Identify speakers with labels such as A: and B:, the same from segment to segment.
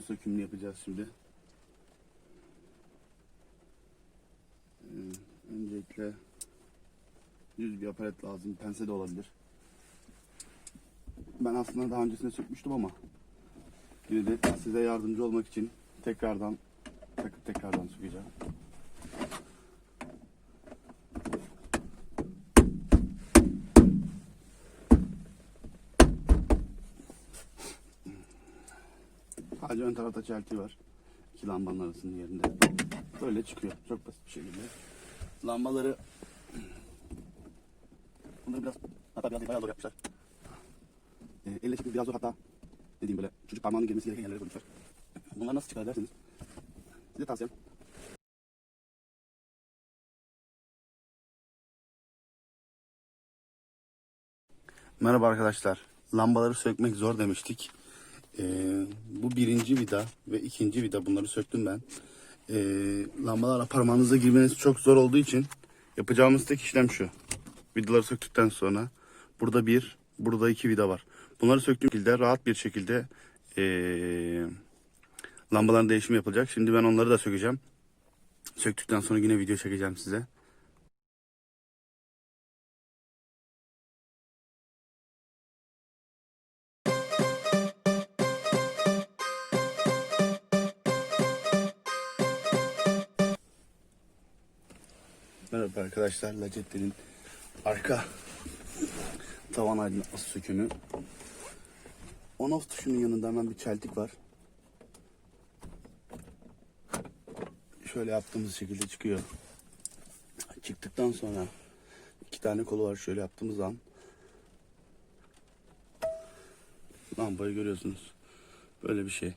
A: sökümünü yapacağız şimdi. Ee, öncelikle düz bir aparat lazım. Pense de olabilir. Ben aslında daha öncesinde sökmüştüm ama yine de size yardımcı olmak için tekrardan takıp tekrardan sökeceğim. Sadece ön tarafta çelti var. İki lambanın arasının yerinde. Böyle çıkıyor. Çok basit bir şekilde. Lambaları bunları biraz hatta biraz değil, bayağı zor yapmışlar. E, elle çekmek biraz zor hatta dediğim böyle çocuk parmağının girmesi gereken yerlere koymuşlar. Bunlar nasıl çıkar derseniz size tavsiyem Merhaba arkadaşlar. Lambaları sökmek zor demiştik. Ee, bu birinci vida ve ikinci vida bunları söktüm ben. Ee, lambalarla parmağınıza girmeniz çok zor olduğu için yapacağımız tek işlem şu. Vidaları söktükten sonra burada bir, burada iki vida var. Bunları söktüğüm şekilde rahat bir şekilde ee, lambaların değişimi yapılacak. Şimdi ben onları da sökeceğim. Söktükten sonra yine video çekeceğim size. Merhaba arkadaşlar. Lacetti'nin arka tavan aydınlatması sökümü. On off tuşunun yanında hemen bir çeltik var. Şöyle yaptığımız şekilde çıkıyor. Çıktıktan sonra iki tane kolu var. Şöyle yaptığımız an lambayı görüyorsunuz. Böyle bir şey.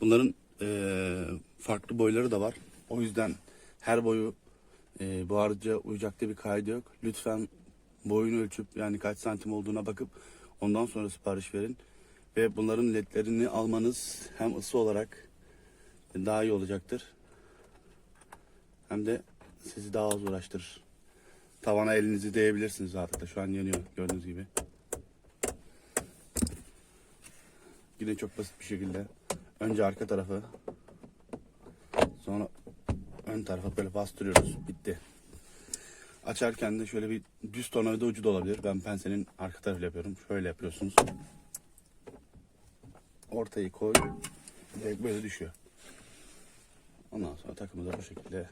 A: Bunların eee, farklı boyları da var. O yüzden her boyu eee bu harca uyacak diye bir kaydı yok. Lütfen boyunu ölçüp yani kaç santim olduğuna bakıp ondan sonra sipariş verin. Ve bunların ledlerini almanız hem ısı olarak daha iyi olacaktır. Hem de sizi daha az uğraştırır. Tavana elinizi değebilirsiniz rahatlıkla. Şu an yanıyor gördüğünüz gibi. Yine çok basit bir şekilde önce arka tarafı sonra ön tarafa böyle bastırıyoruz. Bitti. Açarken de şöyle bir düz tornavida ucu da olabilir. Ben pensenin arka tarafıyla yapıyorum. Şöyle yapıyorsunuz. Ortayı koy. Direkt böyle düşüyor. Ondan sonra takımı da bu şekilde